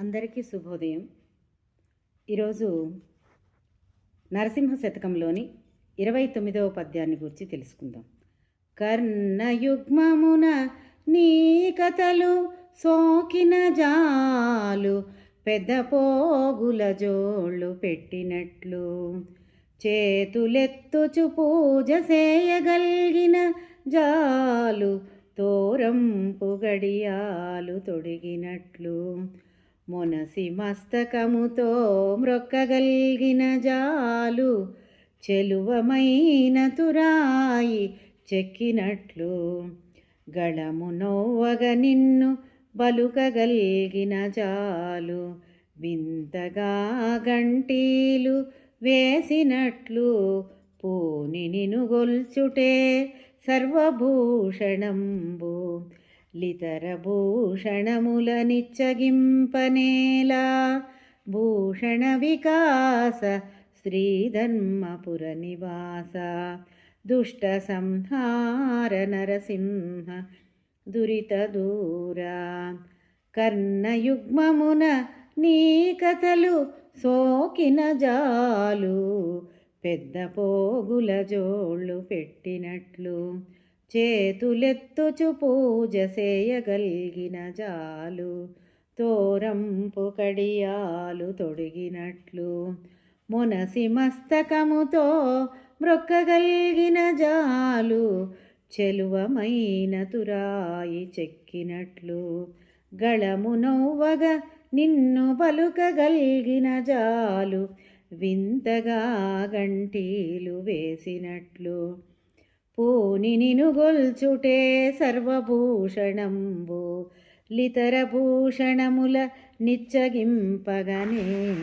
అందరికీ శుభోదయం. ఈరోజు నరసింహ శతకంలోని ఇరవై తొమ్మిదవ పద్యాన్ని గురించి తెలుసుకుందాం. కర్ణయుగ్మమున నీ కథలు సోకిన జాలు పెద్ద పోగుల జోళ్ళు పెట్టినట్లు. చేతులెత్తుచు పూజ చేయగలిగిన జాలు తోరంపు గడియాలు తొడిగినట్లు. మొనసి మస్తకముతో మ్రొక్కగలిగిన జాలు చెలువమైన తురాయి చెక్కినట్లు గళము నవ్వగ నిన్ను బలుకగలిగిన జాలు వింతగా గంటీలు వేసినట్లు పూని నిను గొల్చుటే సర్వభూషణంబు లితర భూషణముల నిచ్చగింపనేలా భూషణ వికాస శ్రీధర్మపుర నివాస దుష్ట సంహార నరసింహ దురిత దూరా కర్ణయుగ్మమున నీ కథలు సోకిన జాలు పెద్ద పోగుల జోళ్ళు పెట్టినట్లు చేతులెత్తుచు పూజ చేయగలిగిన జాలు తోరంపు కడియాలు తొడిగినట్లు. మునసి మస్తకముతో మ్రొక్కగలిగిన జాలు చెలువమైన తురాయి చెక్కినట్లు. గళము నవ్వగ నిన్ను పలుకగలిగిన జాలు వింతగా గంటీలు వేసినట్లు. పూని నిను గొల్చుటే సర్వభూషణంబు. లితర భూషణముల నిచ్చగింపగనే